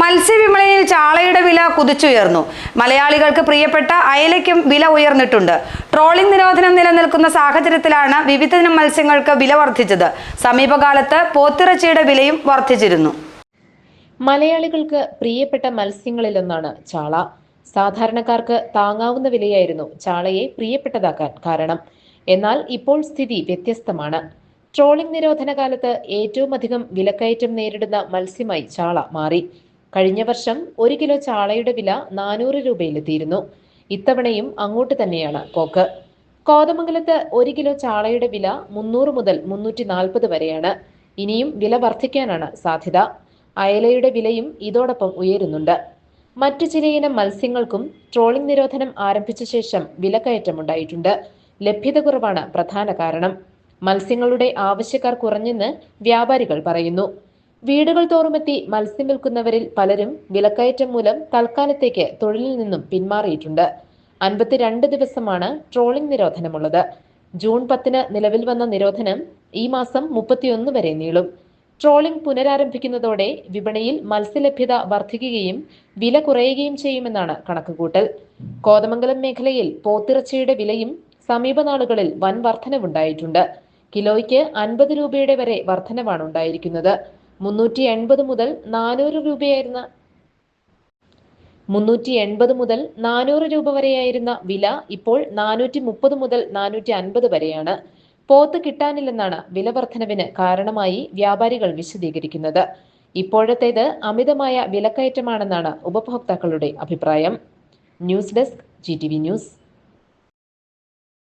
മത്സ്യവിപണിയിൽ ചാളയുടെ വില കുതിച്ചുയർന്നു. മലയാളികൾക്ക് പ്രിയപ്പെട്ട അയലയ്ക്കും വില ഉയർന്നിട്ടുണ്ട്. ട്രോളിംഗ് നിരോധനം നിലനിൽക്കുന്ന സാഹചര്യത്തിലാണ് വിവിധയിനം മത്സ്യങ്ങൾക്ക് വില വർദ്ധിച്ചത്. സമീപകാലത്ത് പോത്തിറച്ചിയുടെ വിലയും വർദ്ധിച്ചിരുന്നു. മലയാളികൾക്ക് പ്രിയപ്പെട്ട മത്സ്യങ്ങളിലൊന്നാണ് ചാള. സാധാരണക്കാർക്ക് താങ്ങാവുന്ന വിലയായിരുന്നു ചാളയെ പ്രിയപ്പെട്ടതാക്കാൻ കാരണം. എന്നാൽ ഇപ്പോൾ സ്ഥിതി വ്യത്യസ്തമാണ്. ട്രോളിംഗ് നിരോധന കാലത്ത് ഏറ്റവും അധികം വിലക്കയറ്റം നേരിടുന്ന മത്സ്യമായി ചാള മാറി. കഴിഞ്ഞ വർഷം ഒരു കിലോ ചാളയുടെ വില നാനൂറ് രൂപയിലെത്തിയിരുന്നു. ഇത്തവണയും അങ്ങോട്ട് തന്നെയാണ് പോക്ക്. കോതമംഗലത്ത് ഒരു കിലോ ചാളയുടെ വില മുന്നൂറ് മുതൽ മുന്നൂറ്റി നാൽപ്പത് വരെയാണ്. ഇനിയും വില വർദ്ധിക്കാനാണ് സാധ്യത. അയലയുടെ വിലയും ഇതോടൊപ്പം ഉയരുന്നുണ്ട്. മറ്റു ചിലയിനം മത്സ്യങ്ങൾക്കും ട്രോളിംഗ് നിരോധനം ആരംഭിച്ച ശേഷം വിലക്കയറ്റമുണ്ടായിട്ടുണ്ട്. ലഭ്യത കുറവാണ് പ്രധാന കാരണം. മത്സ്യങ്ങളുടെ ആവശ്യക്കാർ കുറഞ്ഞെന്ന് വ്യാപാരികൾ പറയുന്നു. വീടുകൾ തോറുമെത്തി മത്സ്യം വിൽക്കുന്നവരിൽ പലരും വിലക്കയറ്റം മൂലം തൽക്കാലത്തേക്ക് തൊഴിലിൽ നിന്നും പിന്മാറിയിട്ടുണ്ട്. അൻപത്തിരണ്ട് ദിവസമാണ് ട്രോളിംഗ് നിരോധനമുള്ളത്. ജൂൺ പത്തിന് നിലവിൽ വന്ന നിരോധനം ഈ മാസം മുപ്പത്തിയൊന്ന് വരെ നീളും. ട്രോളിംഗ് പുനരാരംഭിക്കുന്നതോടെ വിപണിയിൽ മത്സ്യലഭ്യത വർദ്ധിക്കുകയും വില കുറയുകയും ചെയ്യുമെന്നാണ് കണക്കുകൂട്ടൽ. കോതമംഗലം മേഖലയിൽ പോത്തിറച്ചിയുടെ വിലയും സമീപനാളുകളിൽ വൻ വർധനവുണ്ടായിട്ടുണ്ട്. കിലോയ്ക്ക് അൻപത് രൂപയുടെ വരെ വർധനവാണ് ഉണ്ടായിരിക്കുന്നത്. മുന്നൂറ്റി എൺപത് മുതൽ നാനൂറ് രൂപയായിരുന്ന മുന്നൂറ്റി എൺപത് മുതൽ നാനൂറ് രൂപ വരെയായിരുന്ന വില ഇപ്പോൾ നാനൂറ്റി മുപ്പത് മുതൽ നാനൂറ്റി അൻപത് വരെയാണ്. പോത്ത് കിട്ടാനില്ലെന്നാണ് വില വർധനവിന് കാരണമായി വ്യാപാരികൾ വിശദീകരിക്കുന്നത്. ഇപ്പോഴത്തേത് അമിതമായ വിലക്കയറ്റമാണെന്നാണ് ഉപഭോക്താക്കളുടെ അഭിപ്രായം. News desk Zee news.